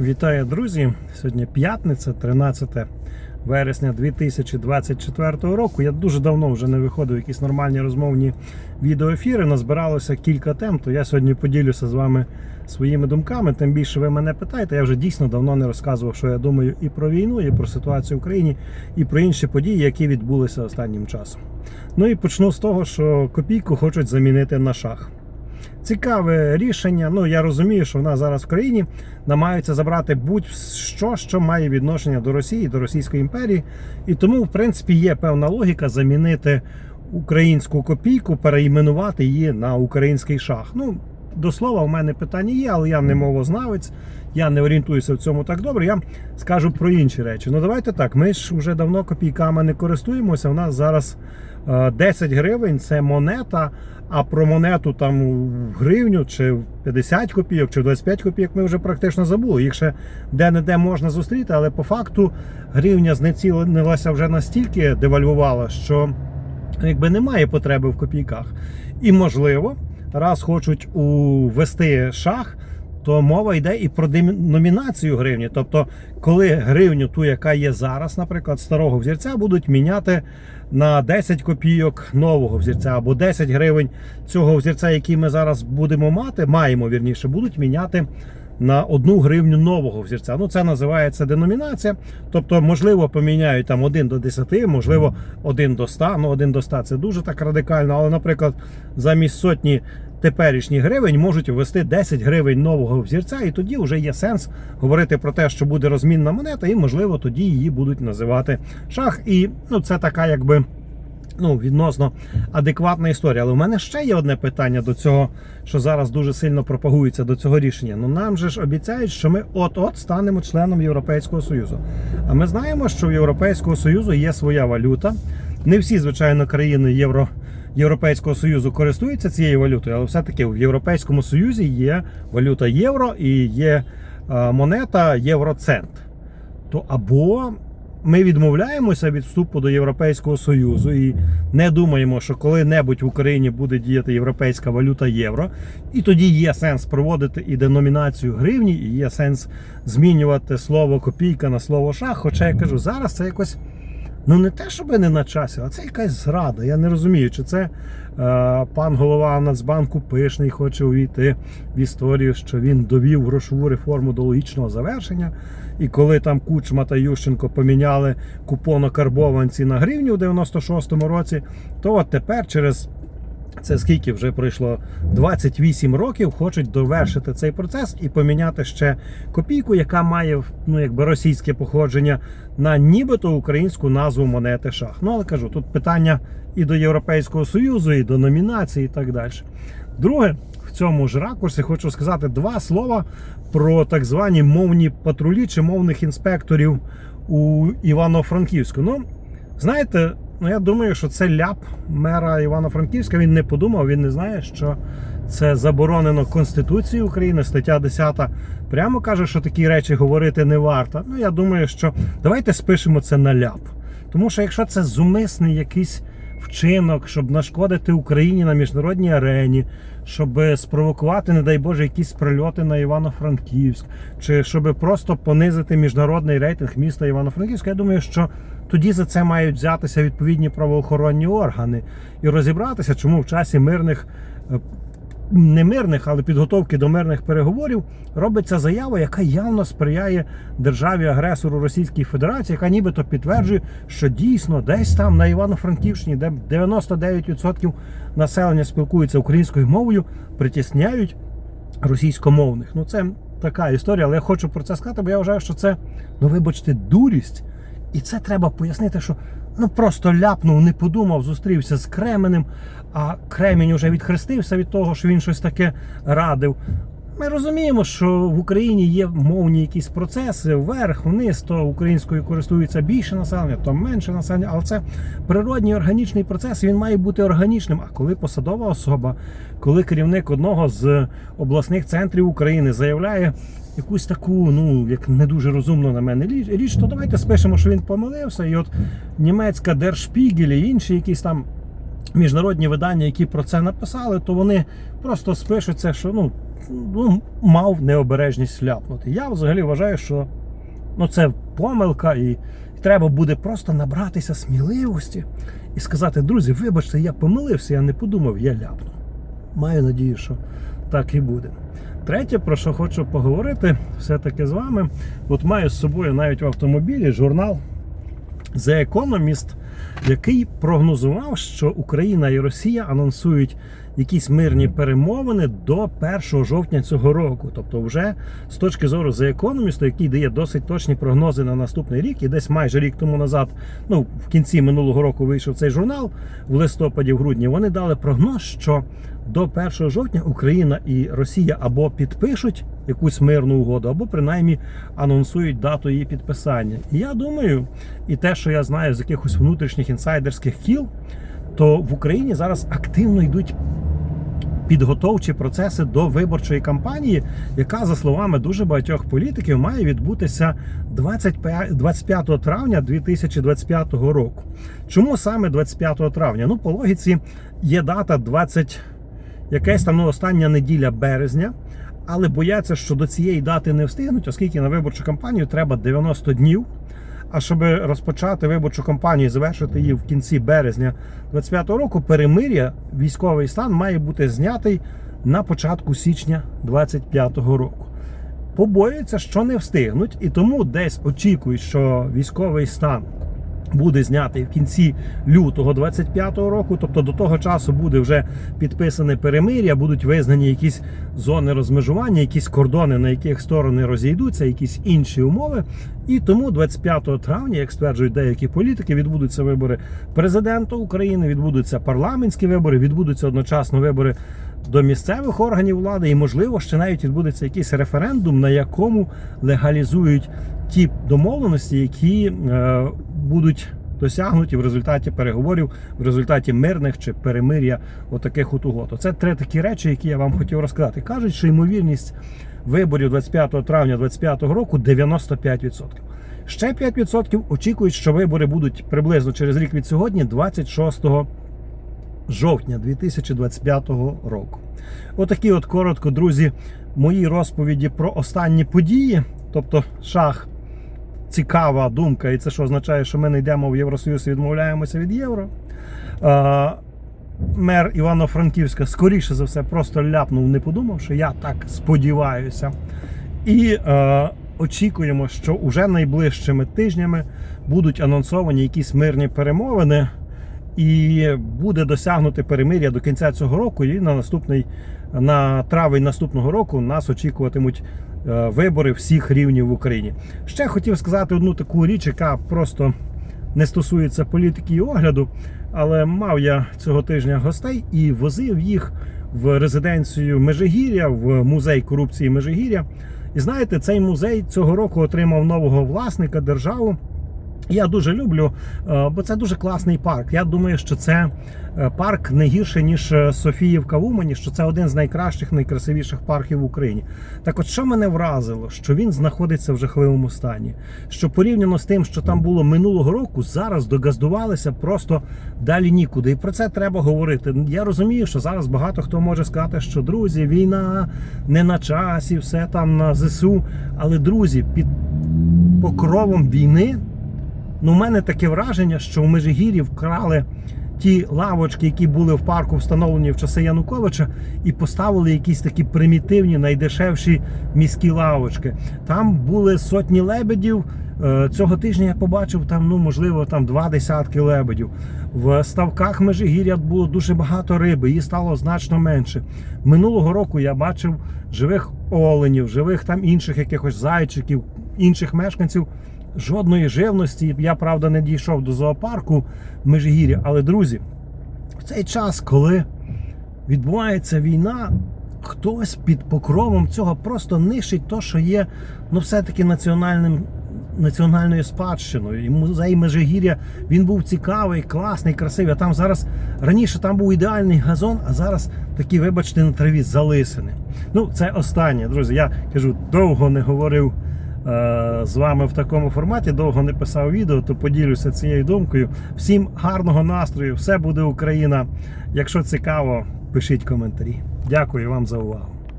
Вітаю, друзі! Сьогодні п'ятниця, 13 вересня 2024 року. Я дуже давно вже не виходив якісь нормальні розмовні відеоефіри. Назбиралося кілька тем, то я сьогодні поділюся з вами своїми думками. Тим більше ви мене питаєте. Я вже дійсно давно не розказував, що я думаю і про війну, і про ситуацію в Україні, і про інші події, які відбулися останнім часом. Ну і почну з того, що копійку хочуть замінити на шах. Цікаве рішення. Ну я розумію, що в нас зараз в країні намагаються забрати будь-що, що має відношення до Росії, до Російської імперії. І тому, в принципі, є певна логіка замінити українську копійку, переіменувати її на український шах. Ну, до слова, в мене питання є, але я не мовознавець, я не орієнтуюся в цьому так добре. Я скажу про інші речі. Ну давайте так. Ми ж вже давно копійками не користуємося. У нас зараз е, 10 гривень це монета. А про монету там в гривню чи в 50 копійок, чи в 25 копійок ми вже практично забули. Їх ще де-не-де можна зустріти, але по факту гривня знецінилася вже настільки девальвувала, що якби немає потреби в копійках. І можливо, раз хочуть увести шах, то мова йде і про деномінацію гривні. Тобто, коли гривню, ту, яка є зараз, наприклад, старого взірця, будуть міняти на 10 копійок нового взірця, або 10 гривень цього взірця, який ми зараз будемо мати, маємо вірніше, будуть міняти. На одну гривню нового взірця. Ну, це називається деномінація. Тобто, можливо, поміняють там 1 до 10, можливо, 1 до 100. Ну, 1 до 100 це дуже так радикально. Але, наприклад, замість сотні теперішніх гривень можуть ввести 10 гривень нового взірця, і тоді вже є сенс говорити про те, що буде розмінна монета, і можливо тоді її будуть називати шах. І ну, це така, якби. Ну, відносно адекватна історія. Але в мене ще є одне питання до цього, що зараз дуже сильно пропагується до цього рішення. Ну нам же ж обіцяють, що ми от-от станемо членом Європейського Союзу. А ми знаємо, що в Європейського Союзу є своя валюта. Не всі, звичайно, країни Євро. Європейського союзу користуються цією валютою, але все-таки в Європейському Союзі є валюта євро і є е, монета євроцент. То або ми відмовляємося від вступу до Європейського Союзу і не думаємо, що коли-небудь в Україні буде діяти європейська валюта євро, і тоді є сенс проводити і деномінацію гривні, і є сенс змінювати слово копійка на слово шах. Хоча я кажу, зараз це якось. Ну, не те, щоб не на часі, а це якась зрада. Я не розумію, чи це е, пан голова Нацбанку Пишний хоче увійти в історію, що він довів грошову реформу до логічного завершення. І коли там Кучма та Ющенко поміняли купонокарбованці на гривню у 96-му році, то от тепер через. Це скільки вже пройшло 28 років, хочуть довершити цей процес і поміняти ще копійку, яка має ну якби російське походження на нібито українську назву монети шах. Ну але кажу, тут питання і до Європейського Союзу, і до номінації, і так далі. Друге, в цьому ж ракурсі хочу сказати два слова про так звані мовні патрулі чи мовних інспекторів у Івано-Франківську. Ну, знаєте. Ну, я думаю, що це ляп мера Івано-Франківська. Він не подумав, він не знає, що це заборонено Конституцією України, стаття 10 прямо каже, що такі речі говорити не варто. Ну, я думаю, що давайте спишемо це на ляп. Тому що якщо це зумисний якийсь вчинок, щоб нашкодити Україні на міжнародній арені, щоб спровокувати, не дай Боже, якісь прильоти на Івано-Франківськ, чи щоб просто понизити міжнародний рейтинг міста Івано-Франківська, я думаю, що тоді за це мають взятися відповідні правоохоронні органи і розібратися, чому в часі мирних. Не мирних, але підготовки до мирних переговорів робиться заява, яка явно сприяє державі-агресору Російській Федерації, яка нібито підтверджує, що дійсно десь там на Івано-Франківщині, де 99% населення спілкується українською мовою, притісняють російськомовних. Ну це така історія, але я хочу про це сказати, бо я вважаю, що це, ну вибачте, дурість. І це треба пояснити, що ну просто ляпнув, не подумав, зустрівся з Кременем, а Кремінь уже відхрестився від того, що він щось таке радив. Ми розуміємо, що в Україні є мовні якісь процеси вверх, вниз, то українською користується більше населення, то менше населення, але це природній органічний процес, він має бути органічним. А коли посадова особа, коли керівник одного з обласних центрів України заявляє якусь таку, ну як не дуже розумно на мене річ, то давайте спишемо, що він помилився. І от німецька Держпігель і інші якісь там міжнародні видання, які про це написали, то вони просто спишуться, що ну ну, мав необережність ляпнути. Я взагалі вважаю, що ну, це помилка, і треба буде просто набратися сміливості і сказати: друзі, вибачте, я помилився, я не подумав, я ляпну. Маю надію, що так і буде. Третє, про що хочу поговорити, все-таки з вами. От маю з собою навіть в автомобілі журнал The Economist, який прогнозував, що Україна і Росія анонсують якісь мирні перемовини до 1 жовтня цього року. Тобто, вже з точки зору The Economist, який дає досить точні прогнози на наступний рік, і десь майже рік тому назад, ну в кінці минулого року вийшов цей журнал в листопаді, в грудні. Вони дали прогноз, що до 1 жовтня Україна і Росія або підпишуть якусь мирну угоду, або принаймні анонсують дату її підписання. І я думаю, і те, що я знаю з якихось внутрішніх інсайдерських кіл, то в Україні зараз активно йдуть підготовчі процеси до виборчої кампанії, яка, за словами дуже багатьох політиків, має відбутися 25 25 травня 2025 року. Чому саме 25 травня? Ну, по логіці є дата 20, якась там ну, остання неділя березня. Але бояться, що до цієї дати не встигнуть, оскільки на виборчу кампанію треба 90 днів. А щоб розпочати виборчу кампанію і завершити її в кінці березня 2025 року, перемир'я, військовий стан має бути знятий на початку січня 2025 року. Побоюються, що не встигнуть, і тому десь очікують, що військовий стан буде знятий в кінці лютого 25-го року. Тобто до того часу буде вже підписане перемир'я, будуть визнані якісь зони розмежування, якісь кордони, на яких сторони розійдуться, якісь інші умови. І тому 25 травня, як стверджують деякі політики, відбудуться вибори президента України, відбудуться парламентські вибори, відбудуться одночасно вибори. До місцевих органів влади, і можливо ще навіть відбудеться якийсь референдум, на якому легалізують ті домовленості, які е, будуть досягнуті в результаті переговорів, в результаті мирних чи перемир'я отаких от угод. Це три такі речі, які я вам хотів розказати. Кажуть, що ймовірність виборів 25 травня 2025 року 95%. Ще 5% очікують, що вибори будуть приблизно через рік від сьогодні, 26 жовтня 2025 року. Отакі, от коротко, друзі, мої розповіді про останні події. Тобто, шах цікава думка, і це що означає, що ми не йдемо в Євросоюз і відмовляємося від євро. Мер Івано-Франківська, скоріше за все, просто ляпнув, не подумавши. Я так сподіваюся. І е, очікуємо, що уже найближчими тижнями будуть анонсовані якісь мирні перемовини, і буде досягнути перемир'я до кінця цього року. І на наступний на травень наступного року нас очікуватимуть вибори всіх рівнів в Україні. Ще хотів сказати одну таку річ, яка просто не стосується політики і огляду. Але мав я цього тижня гостей і возив їх в резиденцію Межигір'я, в музей корупції Межигір'я. І знаєте, цей музей цього року отримав нового власника державу. Я дуже люблю, е, бо це дуже класний парк. Я думаю, що це е, парк не гірше ніж е, Софіївка в Умані, що це один з найкращих, найкрасивіших парків в Україні. Так, от що мене вразило, що він знаходиться в жахливому стані. Що порівняно з тим, що там було минулого року, зараз догаздувалися просто далі нікуди. І про це треба говорити. Я розумію, що зараз багато хто може сказати, що друзі, війна не на часі, все там на ЗСУ. Але друзі, під покровом війни. Ну, у мене таке враження, що в Межигір'ї вкрали ті лавочки, які були в парку встановлені в часи Януковича, і поставили якісь такі примітивні, найдешевші міські лавочки. Там були сотні лебедів. Е, Цього тижня я побачив там, ну можливо, там два десятки лебедів. В ставках Межигір'я було дуже багато риби, її стало значно менше. Минулого року я бачив живих оленів, живих там інших якихось зайчиків, інших мешканців жодної живності. Я правда не дійшов до зоопарку Межигір'я. Але друзі, в цей час, коли відбувається війна, хтось під покровом цього просто нищить то, що є ну, все-таки національним. Національною спадщиною і музей Межигір'я він був цікавий, класний, красивий. А там зараз раніше там був ідеальний газон, а зараз такі, вибачте, на траві залисини. Ну, це останнє, друзі. Я кажу, довго не говорив з вами в такому форматі, довго не писав відео, то поділюся цією думкою. Всім гарного настрою, все буде Україна. Якщо цікаво, пишіть коментарі. Дякую вам за увагу.